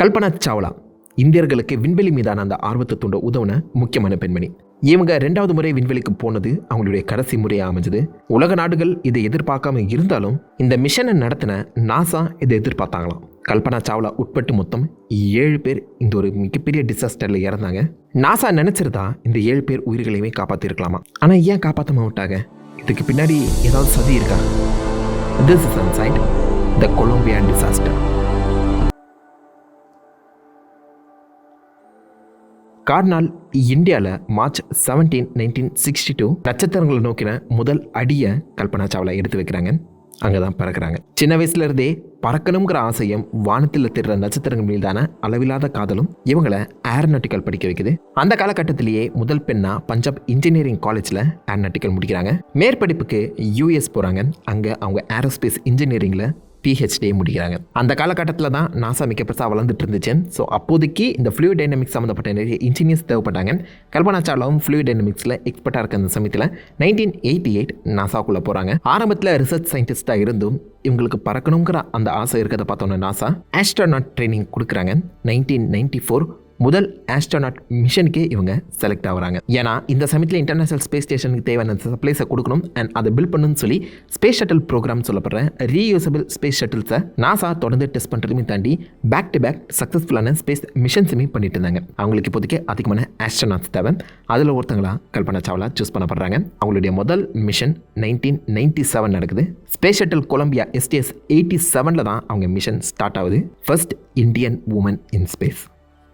கல்பனா சாவ்லா இந்தியர்களுக்கு விண்வெளி மீதான அந்த ஆர்வத்தை தூண்ட உதவுன முக்கியமான பெண்மணி. இவங்க ரெண்டாவது முறை விண்வெளிக்கு போனது அவங்களுடைய கடைசி முறையாக அமைஞ்சது. உலக நாடுகள் இதை எதிர்பார்க்காம இருந்தாலும் இந்த மிஷனை நடத்தின நாசா இதை எதிர்பார்த்தாங்களாம். கல்பனா சாவ்லா உட்பட்டு மொத்தம் ஏழு பேர் இந்த ஒரு மிகப்பெரிய டிசாஸ்டரில் இறந்தாங்க. நாசா நினச்சிருந்தா இந்த ஏழு பேர் உயிர்களையுமே காப்பாற்றிருக்கலாமா ஆனால் ஏன் காப்பாற்ற விட்டாங்க? இதுக்கு பின்னாடி ஏதாவது சதி இருக்கா? This is ancient the Columbia disaster கார்னால் இந்தியாவில் March seventeen nineteen sixty two நட்சத்திரங்களை நோக்கின முதல் அடியை கல்பனா சாவ்லா எடுத்து வைக்கிறாங்க. அங்கே தான் பறக்கிறாங்க. சின்ன வயசுலேருந்தே பறக்கணுங்கிற ஆசையும் வானத்தில் திடுற நட்சத்திரங்கள் மீதான அளவில்லாத காதலும் இவங்களை ஏரோநாட்டிக்கல் படிக்க வைக்குது. அந்த காலகட்டத்திலேயே முதல் பெண்ணா பஞ்சாப் இன்ஜினியரிங் காலேஜில் ஏரோநாட்டிக்கல் முடிக்கிறாங்க. மேற்படிப்புக்கு யூஎஸ் போகிறாங்க அங்கே அவங்க ஏரோஸ்பேஸ் இன்ஜினியரிங்கில் பிஹெச்டியை முடிக்கிறாங்க. அந்த காலகட்டத்தில் தான் நாசா மிக பெருசாக வளர்ந்துட்டு இருந்துச்சு. ஸோ அப்போதைக்கு இந்த ஃப்ளூ டைனமிக்ஸ் சம்மந்தப்பட்ட நிறைய இன்ஜினியர்ஸ் தேவைப்பட்டாங்க. கல்பனா சாவ்லாவும் ஃப்ளூ டைனமிக்ஸில் எக்ஸ்பர்ட்டாக இருக்க அந்த சமயத்தில் நைன்டீன் எயிட்டி எயிட் நாசாக்குள்ளே போகிறாங்க ஆரம்பத்தில் ரிசர்ச் சயின்டிஸ்ட்டாக இருந்தும் இவங்களுக்கு பறக்கணுங்கிற அந்த ஆசை இருக்கிறத பார்த்தோன்னே நாசா ஆஸ்ட்ரோநாட் ட்ரைனிங் கொடுக்குறாங்க. நைன்டீன் நைன்டி ஃபோர் முதல் ஆஸ்ட்ரோநாட் மிஷனுக்கே இவங்க செலக்ட் ஆகுறாங்க. ஏன்னா இந்த சமயத்தில் இன்டர்நேஷனல் ஸ்பேஸ் ஸ்டேஷனுக்கு தேவையான சப்ளைஸை கொடுக்கணும் அண்ட் அதை பில் பண்ணணும்னு சொல்லி ஸ்பேஸ் ஷட்டில் ப்ரோக்ராம் சொல்லப்படுற ரீயூசபிள் ஸ்பேஸ் ஷட்டில்ஸை நாசா தொடர்ந்து டெஸ்ட் பண்ணுறதுமே தாண்டி பேக் டு பேக் சக்ஸஸ்ஃபுல்லான ஸ்பேஸ் மிஷன்ஸுமே பண்ணிட்டு இருந்தாங்க. அவங்களுக்கு இப்போதைக்கு அதிகமான ஆஸ்ட்ரோநாட்ஸ் தேவை. அதில் ஒருத்தங்களா கல்பனா சாவ்லா சூஸ் பண்ணப்படுறாங்க. அவங்களுடைய முதல் மிஷன் நைன்டீன் நைன்டி செவன் நடக்குது space shuttle Columbia STS eighty செவனில் தான் அவங்க மிஷன் ஸ்டார்ட் ஆகுது. First Indian woman in space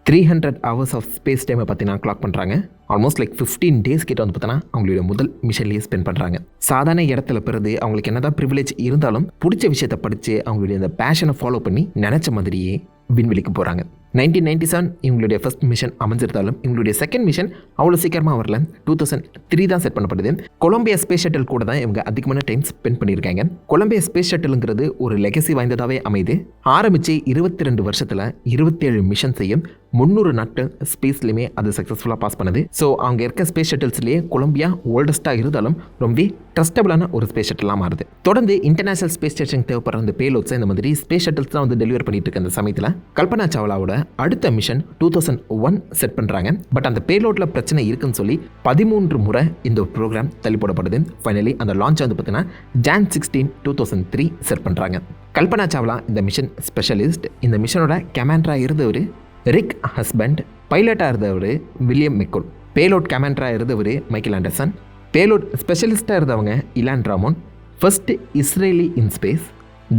three hundred hours of space டைமை பார்த்தீங்கன்னா கிளாக் பண்ணுறாங்க ஆல்மோஸ்ட் லைக் ஃபிஃப்டீன் டேஸ் கிட்ட வந்து பார்த்தீங்கன்னா அவங்களுடைய முதல் மிஷன்லேயே ஸ்பெண்ட் பண்ணுறாங்க சாதாரண இடத்துல பிறகு அவங்களுக்கு என்னதான் ப்ரிவிலேஜ் இருந்தாலும் பிடிச்ச விஷயத்தை படித்து அவங்களுடைய அந்த பேஷனை ஃபாலோ பண்ணி நினச்ச மாதிரியே விண்வெளிக்கு போகிறாங்க நைன்டீன் நைன்டி செவன் இவங்களுடைய ஃபர்ஸ்ட் மிஷன் அமைஞ்சிருந்தாலும் இவங்களுடைய செகண்ட் மிஷன் அவ்வளோ சீக்கிரமாக வரல. டூ தௌசண்ட் த்ரீ தான் செட் பண்ணப்படுது கொலம்பியா ஸ்பேஸ் ஷட்டில் கூட தான் இவங்க அதிகமான டைம் ஸ்பெண்ட் பண்ணியிருக்காங்க. கொலம்பியா ஸ்பேஸ் ஷட்டிலுங்கிறது ஒரு லெகசி வாய்ந்ததாகவே அமைது ஆரம்பித்து இருபத்தி ரெண்டு வருஷத்தில் இருபத்தேழு மிஷன்ஸையும் முந்நூறு நாட்கள் ஸ்பேஸ்லையுமே அது சக்ஸஸ்ஃபுல்லாக பாஸ் பண்ணுது. ஸோ அவங்க இருக்க ஸ்பேஸ் ஷட்டில்ஸ்லேயே கொலம்பியா ஓல்டஸ்ட்டாக இருந்தாலும் ரொம்ப ட்ரஸ்டபிளான ஒரு ஸ்பேஸ் ஷட்டிலாக மாறுது. தொடர்ந்து இன்டர்நேஷனல் ஸ்பேஸ் ஸ்டேஷன் தேவைப்படுற அந்த பேலோட்ஸை இந்த மாதிரி ஸ்பேஸ் ஷட்டில்ஸ் தான் வந்து டெலிவர் பண்ணிட்டு இருக்க அந்த சமயத்தில் கல்பனா சாவ்லாவோட அடுத்த mission two thousand one set பண்ணுறாங்க பட் அந்த பேலோட்டில் பிரச்சனை இருக்குன்னு சொல்லி பதிமூன்று முறை இந்த ப்ரோக்ராம் தள்ளி போடப்படுது ஃபைனலி அந்த லான்ச் வந்து பார்த்தீங்கன்னா Jan sixteen two thousand three set பண்ணுறாங்க கல்பனா சாவ்லா இந்த மிஷன் ஸ்பெஷலிஸ்ட் இந்த மிஷனோட கமாண்டராக இருந்தவர் ரிக் ஹஸ்பண்ட் பைலட்டாக இருந்தவர் வில்லியம் மெக்கோல் பேலோட் கமாண்டராக இருந்தவர் மைக்கேல் ஆண்டர்சன் பேலோட் ஸ்பெஷலிஸ்ட்டாக இருந்தவங்க Ilan Ramon first Israeli in space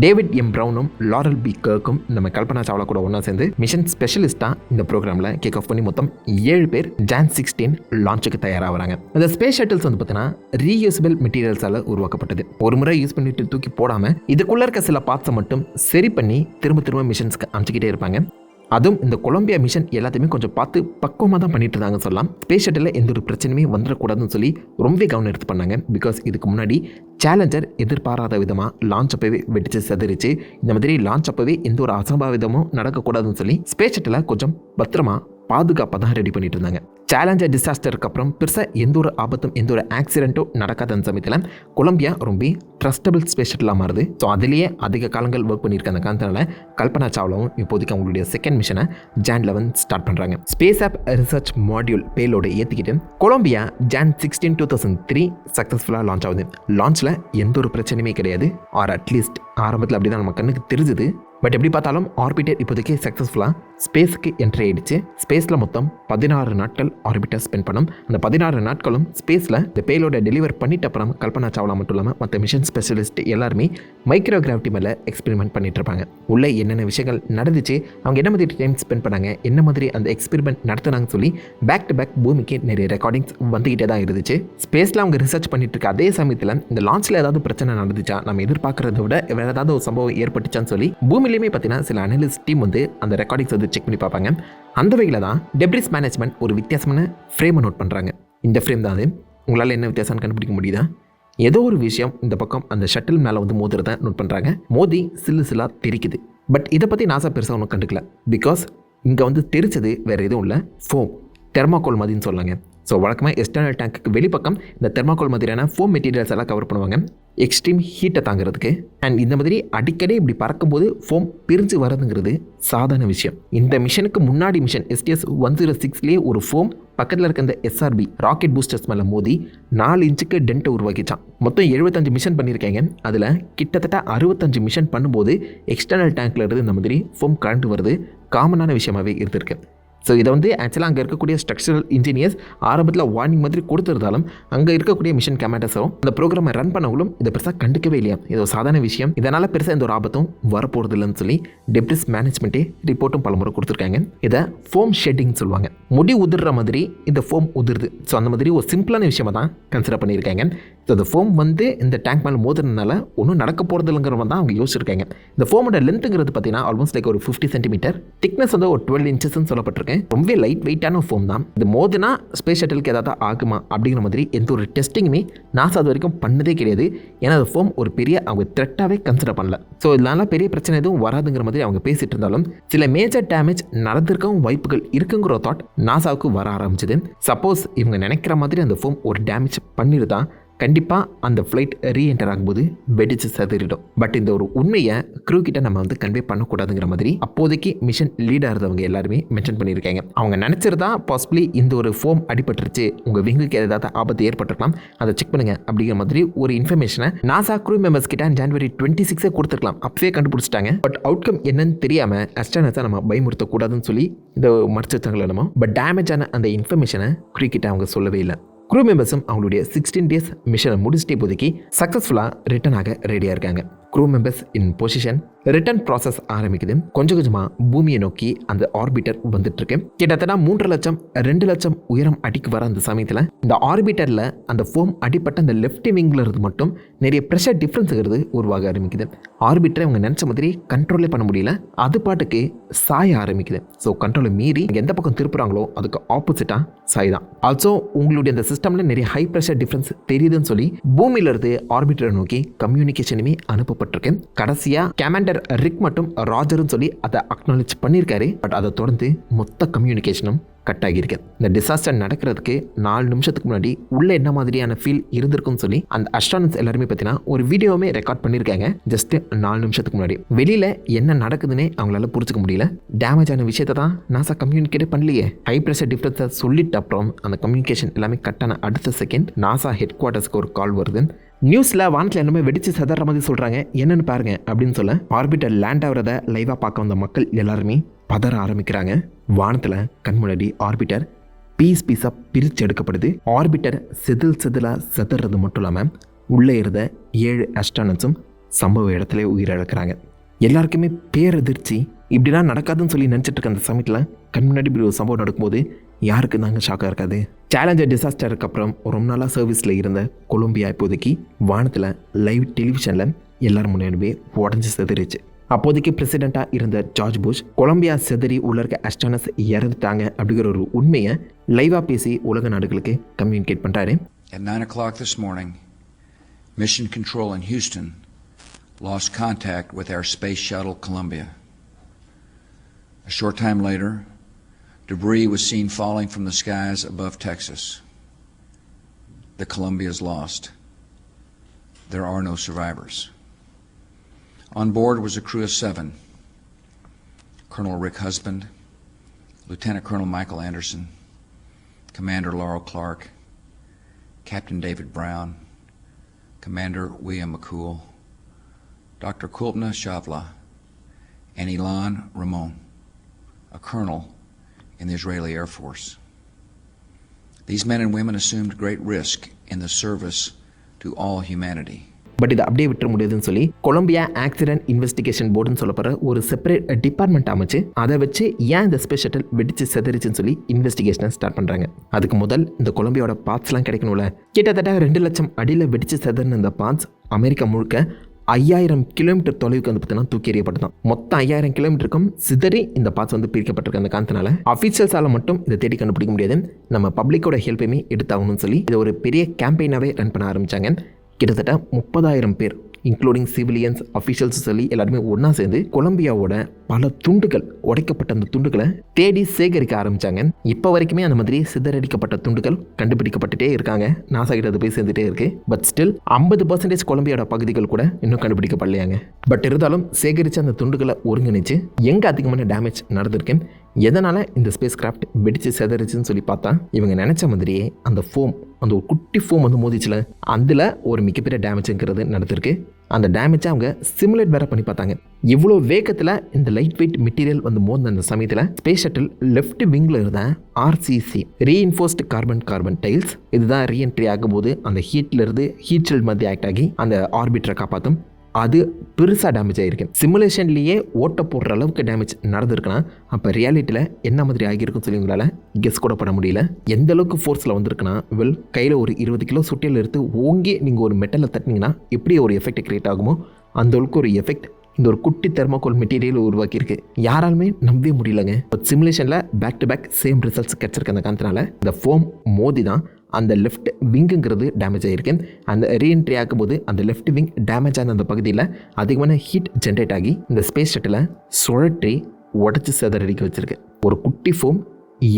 David M ப்ரௌனும் Laurel B கர்க்கும் நம்ம கல்பனா சாவ்லா கூட ஒன்றா சேர்ந்து மிஷன் ஸ்பெஷலிஸ்ட்டாக இந்த ப்ரோக்ராமில் கிக் ஆஃப் பண்ணி மொத்தம் ஏழு பேர் ஜான் சிக்ஸ்டீன் லான்ச்சுக்கு தயாராகிறாங்க இந்த ஸ்பேஸ் ஷட்டில்ஸ் வந்து பார்த்தீங்கன்னா ரீயூசபிள் மெட்டீரியல்ஸால் உருவாக்கப்பட்டது. ஒரு முறை யூஸ் பண்ணிட்டு தூக்கி போடாமல் இதுக்குள்ளே இருக்க சில பார்ட்ஸை மட்டும் சரி பண்ணி திரும்ப திரும்ப மிஷன்ஸ்க்கு அமைச்சிக்கிட்டே இருப்பாங்க. அதுவும் இந்த கொலம்பியா மிஷன் எல்லாத்தையுமே கொஞ்சம் பார்த்து பக்குவமாக தான் பண்ணிட்டு இருந்தாங்கன்னு சொல்லலாம். ஸ்பேஸ் ஷட்டில் எந்த ஒரு பிரச்சனையுமே வந்துடக்கூடாதுன்னு சொல்லி ரொம்பவே கவனம் எடுத்து பண்ணாங்க. பிகாஸ் இதுக்கு முன்னாடி சேலஞ்சர் எதிர்பாராத விதமாக லான்ச் அப்பவே வெடிச்சு செதறிச்சு. இந்த மாதிரி லான்ச் அப்பவே எந்த ஒரு அசம்பாவிதமும் நடக்கக்கூடாதுன்னு சொல்லி ஸ்பேஸ் ஷட்டில் கொஞ்சம் பத்திரமா பாதுகாப்பாக தான் ரெடி பண்ணிட்டு இருந்தாங்க சேலஞ்சர் டிசாஸ்டருக்கு அப்புறம் பெருசாக எந்த ஒரு ஆபத்தும் எந்த ஒரு ஆக்சிடென்ட்டும் நடக்காத அந்த சமயத்தில் கொலம்பியா ரொம்ப ட்ரஸ்டபிள் ஸ்பெஷலாக மாறுது. ஸோ அதிலேயே அதிக காலங்கள் ஒர்க் பண்ணியிருக்க அந்த காரணத்தினால கல்பனா சாவ்லாவும் இப்போதைக்கு அவங்களுடைய செகண்ட் மிஷனை ஜான் லெவன் ஸ்டார்ட் பண்ணுறாங்க ஸ்பேஸ் ஆப் ரிசர்ச் மாடியூல் பேலோட ஏற்றிக்கிட்டு Columbia Jan sixteen two thousand three சக்ஸஸ்ஃபுல்லாக லான்ச் ஆகுது. லான்ச்சில் எந்த ஒரு பிரச்சனையுமே கிடையாது. ஆர் அட்லீஸ்ட் ஆரம்பத்தில் அப்படி தான் நம்ம கண்ணுக்கு தெரிஞ்சுது. பட் எப்படி பார்த்தாலும் ஆர்பிட்டர் இப்போதைக்கு சக்ஸஸ்ஃபுல்லாக ஸ்பேஸ்க்கு என்ட்ரி ஆயிடுச்சு. ஸ்பேஸில் மொத்தம் பதினாறு நாட்கள் ஆர்பிட்டர் ஸ்பெண்ட் பண்ணும். அந்த பதினாறு நாட்களும் ஸ்பேஸில் இந்த பேலோட டெலிவர் பண்ணிட்ட அப்புறம் கல்பனா சாவ்லா மட்டும் இல்லாமல் மற்ற மிஷன் ஸ்பெஷலிஸ்ட் எல்லாருமே மைக்ரோ கிராவிட்டி மேலே எக்ஸ்பெரிமெண்ட் பண்ணிட்டு இருப்பாங்க. உள்ளே என்னென்ன விஷயங்கள் நடந்துச்சு அவங்க என்ன மாதிரி டைம் ஸ்பெண்ட் பண்ணாங்க என்ன மாதிரி அந்த எக்ஸ்பெரிமெண்ட் நடத்துனாங்கன்னு சொல்லி பேக் டு பேக் பூமிக்கு நிறைய ரெக்கார்டிங்ஸ் வந்துக்கிட்டே தான் இருந்துச்சு. ஸ்பேஸில் அவங்க ரிசர்ச் பண்ணிட்டு இருக்க அதே சமயத்தில் இந்த லான்ச்சில் ஏதாவது பிரச்சனை நடந்துச்சா நம்ம எதிர்பார்க்கறத விட வேறு ஏதாவது ஒரு சம்பவம் ஏற்பட்டுச்சான்னு சொல்லி பூமியிலையுமே பார்த்தீங்கன்னா சில அனலிஸ்ட் டீம் வந்து அந்த ரெக்கார்டிங்ஸ் வந்து செக் பண்ணி பார்ப்பாங்க. அந்த வகையில் தான் டெப்ரிஸ் மேனேஜ்மெண்ட் ஒரு வித்தியாசமான ஃப்ரேமை நோட் பண்ணுறாங்க இந்த ஃப்ரேம் தான் அது. உங்களால் என்ன வித்தியாசம்னு கண்டுபிடிக்க முடியுதா? ஏதோ ஒரு விஷயம் இந்த பக்கம் அந்த ஷட்டில் மேலே வந்து மோதுறத நோட் பண்ணுறாங்க மோதி சில்லு சில்லாக தெரிக்குது. பட் இதை பற்றி நாசா பெருசாக ஒன்றும் கண்டுக்கல. பிகாஸ் இங்கே வந்து தெரிச்சது வேறு எதுவும் இல்லை. ஃபோம் தெர்மாக்கோல் மாதிரின்னு சொல்லாங்க. ஸோ வழக்கமாக எக்ஸ்டர்னல் டேங்க்கு வெளிப்பக்கம் இந்த தெர்மாக்கோல் மாதிரியான ஃபோம் மெட்டீரியல்ஸ் எல்லாம் கவர் பண்ணுவாங்க. எக்ஸ்ட்ரீம் ஹீட்டை தாங்கிறதுக்கு. அண்ட் இந்த மாதிரி அடிக்கடி இப்படி பறக்கும்போது ஃபோம் பிரிஞ்சு வரதுங்கிறது சாதாரண விஷயம். இந்த மிஷனுக்கு முன்னாடி மிஷன் எஸ்டிஎஸ் ஒன் ஜீரோ சிக்ஸ்லேயே ஒரு ஃபோம் பக்கத்தில் இருக்க இந்த எஸ்ஆர்பி ராக்கெட் பூஸ்டர்ஸ் மேலே மோதி நாலு இன்ச்சுக்கு டென்ட்டை உருவாக்கிச்சான். மொத்தம் எழுபத்தஞ்சு மிஷன் பண்ணியிருக்காங்க அதில் கிட்டத்தட்ட அறுபத்தஞ்சு மிஷன் பண்ணும்போது எக்ஸ்டர்னல் டேங்க்ல இருந்து இந்த மாதிரி ஃபோம் கரண்ட் வருது. காமனான விஷயமாவே இருந்திருக்கு. ஸோ இதை வந்து ஆக்சுவலாக அங்கே இருக்கக்கூடிய ஸ்ட்ரக்சரல் இன்ஜினியர்ஸ் ஆரம்பத்தில் வார்னிங் மாதிரி கொடுத்துருந்தாலும் அங்கே இருக்கக்கூடிய மிஷன் கமாண்டர்ஸும் அந்த ப்ரோக்ராமை ரன் பண்ணவங்களும் இதை பெருசாக கண்டுக்கவே இல்லையா? இது ஒரு சாதாரண விஷயம். இதனால் பெருசாக எந்த ஒரு ஆபத்தும் வரப்போகிறது இல்லைன்னு சொல்லி டெப்ரிஸ் மேனேஜ்மெண்ட்டே ரிப்போர்ட்டும் பலமுறை கொடுத்துருக்காங்க. இதை ஃபோம் ஷெட்டிங் சொல்லுவாங்க. முடி உதிர்ற மாதிரி இந்த ஃபோம் உதிருது. ஸோ அந்த மாதிரி ஒரு சிம்பிளான விஷயமாக தான் கன்சிடர் பண்ணியிருக்காங்க. ஸோ இந்த ஃபோம் வந்து இந்த டேங்க் மேலே மோதுறதுனால ஒன்றும் நடக்க போகிறது இல்லைங்கிறவங்க தான் அவங்க யோசிச்சிருக்காங்க. இந்த ஃபோமோட லென்த்துங்கிறது பார்த்தீங்கன்னா ஆல்மோஸ்ட் லைக் ஒரு ஃபிஃப்டி சென்டிமீட்டர் திக்னஸ் வந்து ஒரு டுவெல் இன்ச்சஸ்ன்னு சொல்லப்பட்டிருக்கு. ரொம்பவே லைட் வெயிட்டான ஃபோம் தான். இது மோதுனா ஸ்பேஸ் ஷட்டலுக்கு ஏதாவது ஆகுமா அப்படிங்கிற மாதிரி எந்த ஒரு டெஸ்டிங்குமே நாசா அது வரைக்கும் பண்ணதே கிடையாது. ஏன்னா அது ஃபோம் ஒரு பெரிய அவங்க த்ரெட்டாகவே கன்சிடர் பண்ணல. ஸோ இதனால பெரிய பிரச்சனை எதுவும் வராதுங்கிற மாதிரி அவங்க பேசிட்டு இருந்தாலும் சில மேஜர் டேமேஜ் நடந்திருக்கவும் வாய்ப்புகள் இருக்குங்கிற தாட் நாசாவுக்கு வர ஆரம்பிச்சது. சப்போஸ் இவங்க நினைக்கிற மாதிரி அந்த ஃபோம் ஒரு டேமேஜ் பண்ணிருதான் கண்டிப்பாக அந்த ஃப்ளைட் ரீஎன்டர் ஆகும்போது வெடிச்சு சதறிடும். பட் இந்த ஒரு உண்மையை க்ரூ கிட்ட நம்ம வந்து கன்வே பண்ணக்கூடாதுங்கிற மாதிரி அப்போதைக்கு மிஷன் லீடாக இருந்தவங்க எல்லாருமே மென்ஷன் பண்ணியிருக்காங்க. அவங்க நினச்சிருந்தா பாசிபிளி இந்த ஒரு ஃபோம் அடிபட்டுருச்சு. உங்கள் விங்குக்கு ஏதாவது ஆபத்து ஏற்பட்டிருக்கலாம். அதை செக் பண்ணுங்க அப்படிங்கிற மாதிரி ஒரு இன்ஃபர்மேஷனை நாசா க்ரூ மெம்பர்ஸ் கிட்ட ஜனவரி டுவெண்ட்டி சிக்ஸே கொடுத்துருக்கலாம். அப்பவே கண்டுபிடிச்சிட்டாங்க. பட் அவுட்கம் என்னன்னு தெரியாமல் அஸ்டானஸை நம்ம பயமுறுத்தக்கூடாதுன்னு சொல்லி இந்த மறைச்சு வச்சாங்களே நம்ம பட் டேமேஜான அந்த இன்ஃபர்மேஷனை க்ரூ கிட்ட அவங்க சொல்லவே இல்லை. குரூ மெம்பர்ஸும் அவங்களுடைய சிக்ஸ்டீன் டேஸ் மிஷனை முடிச்சுட்டு இப்போதைக்கு சக்ஸஸ்ஃபுல்லாக ரிட்டர்ன் ஆக ரெடியாக இருக்காங்க. Crew members in position return process ஆரம்பிக்குது. கொஞ்சம் கொஞ்சமாக பூமியை நோக்கி அந்த ஆர்பிட்டர் வந்துட்டுருக்கு. கிட்டத்தட்ட மூன்று லட்சம் ரெண்டு லட்சம் உயரம் அடிக்கு வர அந்த சமயத்தில் இந்த ஆர்பிட்டரில் அந்த ஃபோம் அடிப்பட்ட அந்த லெஃப்ட் விங்கில் இருந்து மட்டும் நிறைய ப்ரெஷர் டிஃப்ரென்ஸுங்கிறது உருவாக ஆரம்பிக்குது. ஆர்பிட்டரை அவங்க நினச்ச மாதிரி கண்ட்ரோலே பண்ண முடியல. அது பாட்டுக்கு சாய ஆரம்பிக்குது. ஸோ கண்ட்ரோலை மீறி எந்த பக்கம் திருப்புறாங்களோ அதுக்கு ஆப்போசிட்டாக சாய் தான். ஆல்சோ உங்களுடைய அந்த சிஸ்டமில் நிறைய ஹை ப்ரெஷர் டிஃப்ரென்ஸ் தெரியுதுன்னு சொல்லி பூமியிலிருந்து ஆர்பிட்டரை நோக்கி கம்யூனிகேஷனுமே அனுப்பப்பட்டிருக்கு. கடைசியாக கேமண்டர் ரிக் மற்றும் ராஜரும் சொல்லி அதை அக்னாலேஜ் பண்ணியிருக்காரு. பட் அதை தொடர்ந்து மொத்த கம்யூனிகேஷனும் கட் ஆகியிருக்கு. இந்த டிசாஸ்டர் நடக்கிறதுக்கு நாலு நிமிஷத்துக்கு முன்னாடி உள்ள என்ன மாதிரியான ஃபீல் இருந்திருக்குன்னு சொல்லி அந்த அஸ்ட்ரானஸ் எல்லாருமே பார்த்தீங்கன்னா ஒரு வீடியோவுமே ரெக்கார்ட் பண்ணியிருக்காங்க. ஜஸ்ட் நாலு நிமிஷத்துக்கு முன்னாடி. வெளியில் என்ன நடக்குதுன்னே அவங்களால புரிஞ்சுக்க முடியல. டேமேஜ் ஆன விஷயத்தை தான் நாசா கம்யூனிகேட் பண்ணலையே. ஹை ப்ரெஷர் டிஃப்ரென்ஸை சொல்லிட்டு அப்புறம் அந்த கம்யூனிகேஷன் எல்லாமே கட் ஆன அடுத்த செகண்ட் நாசா ஹெட் குவார்ட்டர்ஸ்க்கு ஒரு கால் வருது நியூஸில் வானத்தில் என்னமே வெடிச்சு சதற மாதிரி சொல்கிறாங்க என்னென்னு பாருங்க அப்படின்னு சொல்ல ஆர்பிட்டர் லேண்ட் ஆகிறத லைவாக பார்க்க வந்த மக்கள் எல்லாருமே பதற ஆரம்பிக்கிறாங்க. வானத்தில் கண் முன்னாடி ஆர்பிட்டர் பீஸ் பீஸாக பிரித்து எடுக்கப்படுது. ஆர்பிட்டர் செதில் செதிலாக செதறது மட்டும் இல்லாமல் உள்ளே இருந்த ஏழு அஸ்ட்ரானட்ஸும் சம்பவ இடத்துல உயிரிழக்கிறாங்க. எல்லாருக்குமே பேரதிர்ச்சி. இப்படிலாம் நடக்காதுன்னு சொல்லி நினச்சிட்டு இருக்க அந்த சமயத்தில் கண் முன்னாடி இப்படி ஒரு சம்பவம் நடக்கும்போது யாருக்கு தாங்க ஷாக்காக இருக்காது? சேலஞ்சர் டிசாஸ்டருக்கு அப்புறம் ரொம்ப நாளாக சர்வீஸில் இருந்த கொலம்பியா இப்போதைக்கு வானத்தில் லைவ் டெலிவிஷனில் எல்லாரும் முன்னாடியே உடஞ்சி செதறிச்சு. அப்போதைக்கு பிரசிடெண்ட்டாக இருந்த ஜார்ஜ் புஷ் கொலம்பியா செதறி உள்ள இருக்க அஸ்டானஸ் இறந்துட்டாங்க அப்படிங்கிற ஒரு உண்மையை லைவாக பேசி உலக நாடுகளுக்கு கம்யூனிகேட் பண்ணுறாரு At 9 o'clock this morning, Mission Control in Houston lost contact with our Space Shuttle Columbia. A short time later, debris was seen falling from the skies above Texas. The Columbia is lost. There are no survivors. On board was a crew of seven Colonel Rick Husband, Lieutenant Colonel Michael Anderson, Commander Laurel Clark, Captain David Brown, Commander William McCool, Dr. Kulpna Shavla, and Ilan Ramon, a colonel in the Israeli Air Force. These men and women assumed great risk in the service to all humanity. But இதை அப்படியே விட்டுற முடியாதுன்னு சொல்லி Colombia accident investigation போர்டுன்னு சொல்லப்படுற ஒரு separate department அமைச்சு அதை வச்சு ஏன் இந்த ஸ்பேஸ் ஷட்டில் வெடிச்சு செதறிச்சுன்னு சொல்லி இன்வெஸ்டிகேஷனை ஸ்டார்ட் பண்ணுறாங்க அதுக்கு முதல் இந்த கொலம்பியாவோட பார்ட்ஸ்லாம் கிடைக்கணும்ல கிட்டத்தட்ட ரெண்டு லட்சம் அடியில் வெடிச்சு செதறின இந்த பார்ட்ஸ் அமெரிக்கா முழுக்க ஐயாயிரம் கிலோமீட்டர் தொலைவுக்கு வந்து பார்த்தீங்கன்னா தூக்கி எறியப்பட்டதான் மொத்தம் ஐயாயிரம் கிலோமீட்டருக்கும் சிதறி இந்த பார்ட்ஸ் வந்து பிரிக்கப்பட்டிருக்க அந்த காரணத்தினால. அஃபீஷியல்ஸால் மட்டும் இதை தேடி கண்டுபிடிக்க முடியாது. நம்ம பப்ளிக்கோட ஹெல்ப்பையுமே எடுத்தாகணும்னு சொல்லி இதை ஒரு பெரிய கேம்பெயினாகவே ரன் பண்ண ஆரம்பித்தாங்க கிட்டத்தட்ட முப்பதாயிரம் பேர். இன்க்ளூடிங் சிவிலியன்ஸ் அஃபிஷியல்ஸ் சொல்லி எல்லாருமே ஒன்றா சேர்ந்து கொலம்பியாவோட பல துண்டுகள் உடைக்கப்பட்ட அந்த துண்டுகளை தேடி சேகரிக்க ஆரம்பித்தாங்க இப்போ வரைக்குமே அந்த மாதிரி சிதறடிக்கப்பட்ட துண்டுகள் கண்டுபிடிக்கப்பட்டுட்டே இருக்காங்க. நாசா கிட்ட அது போய் சேர்ந்துட்டே இருக்கு. பட் ஸ்டில் ஐம்பது பர்சன்டேஜ் கொலம்பியோட பகுதிகள் கூட இன்னும் கண்டுபிடிக்கப்படலையாங்க. பட் இருந்தாலும் சேகரித்த அந்த துண்டுகளை ஒருங்கிணைச்சு எங்கே அதிகமான டேமேஜ் நடந்திருக்கு எதனால் இந்த ஸ்பேஸ் கிராஃப்ட் வெடிச்சு செதறிச்சுன்னு சொல்லி பார்த்தா இவங்க நினச்ச மாதிரியே அந்த ஃபோம் அந்த ஒரு குட்டி ஃபோம் வந்து மோதிச்சுல அதில் ஒரு மிகப்பெரிய டேமேஜுங்கிறது நடந்திருக்கு. அந்த டேமேஜை அவங்க சிமுலேட் வேற பண்ணி பார்த்தாங்க. இவ்வளோ வேகத்தில் இந்த லைட் வெயிட் மெட்டீரியல் வந்து மோதின அந்த சமயத்தில் ஸ்பேஸ் ஷட்டில் லெஃப்ட் விங்கில் இருந்த RCC reinforced carbon carbon tiles இதுதான் ரீஎன்ட்ரி ஆகும்போது அந்த ஹீட்லேருந்து ஹீட் ஷெல் மாதிரி ஆக்ட் ஆகி அந்த ஆர்பிட்டரை காப்பாற்றும் அது பெருசாக டேமேஜ் ஆகிருக்கு சிமுலேஷன்லேயே ஓட்ட போடுற அளவுக்கு டேமேஜ் நடந்திருக்குன்னா அப்போ ரியாலிட்டியில் என்ன மாதிரி ஆகியிருக்குன்னு சொல்லி உங்களால் கெஸ் கூட பண்ண முடியல. எந்த அளவுக்கு ஃபோர்ஸில் வந்திருக்குன்னா வெல் கையில் ஒரு இருபது கிலோ சுட்டியில் எடுத்து ஓங்கி நீங்கள் ஒரு மெட்டலை தட்டினீங்கன்னா எப்படி ஒரு எஃபெக்ட் கிரியேட் ஆகுமோ அந்த அளவுக்கு ஒரு எஃபெக்ட் இந்த ஒரு குட்டி தெர்மாக்கோல் மெட்டீரியல் உருவாக்கியிருக்கு. யாராலுமே நம்பவே முடியலங்க. சிமுலேஷனில் back to back same results கிடச்சிருக்கு அந்த காரணத்தினால இந்த ஃபோம் மோதி தான் அந்த லெஃப்ட் விங்குங்கிறது டேமேஜ் ஆகிருக்கு அந்த ரீஎன்ட்ரி ஆகும்போது அந்த லெஃப்ட் விங் டேமேஜ் ஆன அந்த பகுதியில் அதிகமான ஹீட் ஜென்ரேட் ஆகி இந்த ஸ்பேஸ் ஷட்டில் சுழற்றி உடச்சி சிதறடிக்க வச்சுருக்கு. ஒரு குட்டி ஃபோம்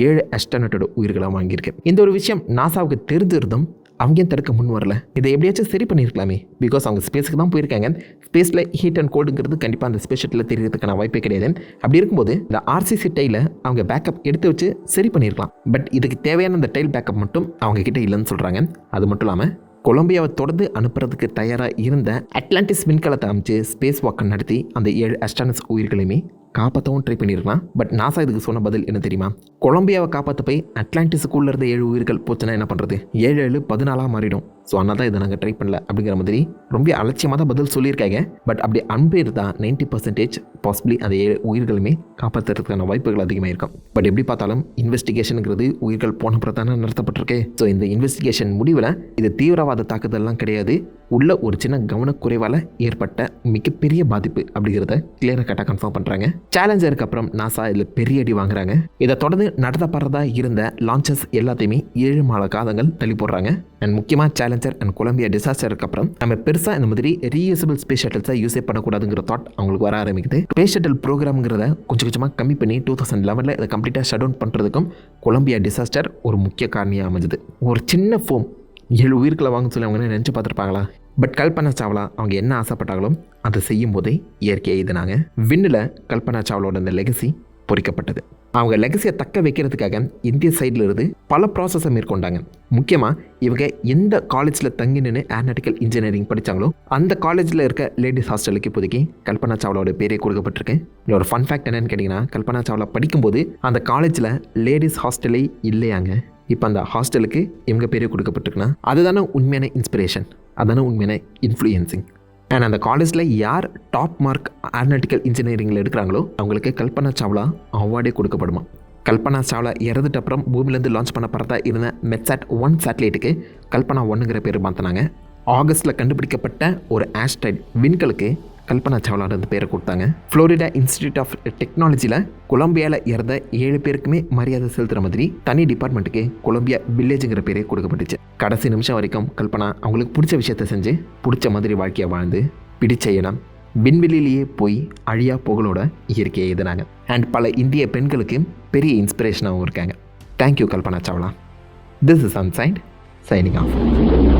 ஏழு அஸ்டானட்டோட உயிர்களை வாங்கியிருக்கு. இந்த ஒரு விஷயம் நாசாவுக்கு தெரிஞ்சிருந்தும் அவங்க ஏன் தடுக்க முன் வரல? இதை எப்படியாச்சும் சரி பண்ணியிருக்கலாமே. பிகாஸ் அவங்க ஸ்பேஸுக்கு தான் போயிருக்காங்க. ஸ்பேஸில் ஹீட் அண்ட் கோல்டுங்கிறது கண்டிப்பாக அந்த ஸ்பேஸ் ஷட்டில் தெரியறதுக்கான வாய்ப்பே கிடையாது. அப்படி இருக்கும்போது இந்த ஆர்சிசி டைல அவங்க பேக்கப் எடுத்து வச்சு சரி பண்ணியிருக்கலாம். பட் இதுக்கு தேவையான அந்த டைல் பேக்கப் மட்டும் அவங்க கிட்ட இல்லைன்னு சொல்கிறாங்க அது மட்டும் இல்லாமல் கொலம்பியாவை தொடர்ந்து அனுப்புறதுக்கு தயாராக இருந்த அட்லாண்டிஸ் விண்கலத்தை அமைச்சு ஸ்பேஸ் வாக்கை நடத்தி அந்த ஏழு அஸ்டானஸ் உயிர்களையுமே காப்பாற்றவும் ட்ரை பண்ணியிருக்கலாம் பட் நாசா இதுக்கு சொன்ன பதில் என்ன தெரியுமா? கொலம்பியாவை காப்பாற்ற போய் அட்லாண்டிஸுக்குள்ளே இருந்த ஏழு உயிர்கள் போச்சுன்னா என்ன பண்ணுறது ஏழு ஏழு பதினாலாக மாறிடும். ஸோ அதனால தான் இதை நாங்கள் ட்ரை பண்ணல அப்படிங்கிற மாதிரி ரொம்ப அலட்சியமாக தான் பதில் சொல்லியிருக்காங்க. பட் அப்படி அன்பு இருந்தால் நைன்ட்டி பர்சன்டேஜ் பாசிபிளி அந்த ஏழு உயிர்களுமே காப்பாற்றுறதுக்கான வாய்ப்புகள் அதிகமாக இருக்கும். பட் எப்படி பார்த்தாலும் இன்வெஸ்டிகேஷனுங்கிறது உயிர்கள் போன பிறகு தானே நடத்தப்பட்டிருக்கு. ஸோ இந்த இன்வெஸ்டிகேஷன் முடிவில் இது தீவிரவாத தாக்குதல்லாம் கிடையாது. உள்ள ஒரு சின்ன கவனக்குறைவால் ஏற்பட்ட மிகப்பெரிய பாதிப்பு அப்படிங்கிறத கிளியராக கட்டாக கன்ஃபார்ம் பண்ணுறாங்க சேலஞ்சருக்கு அப்புறம் நாசா இதில் பெரிய அடி வாங்குறாங்க. இதை தொடர்ந்து நடத்தப்படுறதா இருந்த லான்ச்சஸ் எல்லாத்தையுமே ஏழு மாத காதங்கள் தள்ளி போடுறாங்க. அண்ட் முக்கியமாக சேலஞ்சர் அண்ட் கொலம்பியா டிசாஸ்டருக்கு அப்புறம் நம்ம பெருசாக இந்த மாதிரி ரீயூசபிள் ஸ்பேஸ் ஷட்டில்ஸை யூஸே பண்ணக்கூடாதுங்கிற தாட் அவங்களுக்கு வர ஆரம்பிக்குது. ஸ்பேஸ் ஷட்டில் ப்ரோக்ராம்ங்கிறத கொஞ்சம் கொஞ்சமாக கம்மி பண்ணி டூ தௌசண்ட் லெவனில் இதை கம்ப்ளீட்டாக ஷட் டவுன் பண்ணுறதுக்கும் கொலம்பியா டிசாஸ்டர் ஒரு முக்கிய காரணியாக அமைஞ்சது. ஒரு சின்ன ஃபோம் ஏழு உயிர்களை வாங்க சொல்லி அவங்க நினச்சி பார்த்துருப்பாங்களா? பட் கல்பனா சாவ்லா அவங்க என்ன ஆசைப்பட்டாங்களோ அதை செய்யும் போதே இயற்கையை எழுதினாங்க விண்ணில் கல்பனா சாவ்லாவோட அந்த லெகசி பொறிக்கப்பட்டது. அவங்க லெகசியை தக்க வைக்கிறதுக்காக இந்திய சைடில் இருந்து பல ப்ராசஸை மேற்கொண்டாங்க. முக்கியமாக இவங்க எந்த காலேஜில் தங்கி நின்று ஏர்நாட்டிக்கல் இன்ஜினியரிங் படித்தாங்களோ அந்த காலேஜில் இருக்க லேடிஸ் ஹாஸ்டலுக்கு இப்போதைக்கு கல்பனா சாவ்லாவோட பேரே கொடுக்கப்பட்டிருக்கு. இதில் ஒரு ஃபன் ஃபேக்ட் என்னென்னு கேட்டிங்கன்னா கல்பனா சாவ்லா படிக்கும்போது அந்த காலேஜில் லேடிஸ் ஹாஸ்டலே இல்லையாங்க. இப்போ அந்த ஹாஸ்டலுக்கு இவங்க பேரே கொடுக்கப்பட்டிருக்குன்னா அதுதானே உண்மையான இன்ஸ்பிரேஷன் அதுதானே உண்மையான இன்ஃப்ளூயன்சிங் அண்ட் அந்த காலேஜில் யார் டாப் மார்க் ஏர்னாட்டிக்கல் இன்ஜினியரிங்கில் எடுக்கிறாங்களோ அவங்களுக்கு கல்பனா சாவ்லா அவார்டே கொடுக்கப்படுமா. கல்பனா சாவ்லா இறந்துட்ட அப்புறம் பூமியிலேருந்து லான்ச் பண்ண படத்தா இருந்த மெட்சாட் ஒன் சேட்டலைட்டுக்கு கல்பனா ஒன்னுங்கிற பேர் மாற்றினாங்க ஆகஸ்ட்டில் கண்டுபிடிக்கப்பட்ட ஒரு ஆஸ்ட்ரைட் விண்கலுக்கு கல்பனா சாவ்லாவோட பேரை கொடுத்தாங்க. ஃப்ளோரிடா இன்ஸ்டிடியூட் ஆஃப் டெக்னாலஜியில் கொலம்பியாவில் இறந்த ஏழு பேருக்குமே மரியாதை செலுத்துகிற மாதிரி தனி டிபார்ட்மெண்ட்டுக்கு கொலம்பியா வில்லேஜுங்கிற பேரே கொடுக்கப்பட்டுச்சு. கடைசி நிமிஷம் வரைக்கும் கல்பனா அவங்களுக்கு பிடிச்ச விஷயத்த செஞ்சு பிடிச்ச மாதிரி வாழ்க்கையை வாழ்ந்து பிடிச்ச இடம் விண்வெளியிலேயே போய் அழியா புகழோட இயற்கையை எழுதினாங்க அண்ட் பல இந்திய பெண்களுக்கு பெரிய இன்ஸ்பிரேஷனாகவும் இருக்காங்க. Thank you Kalpana Chawla. This is ancient signing off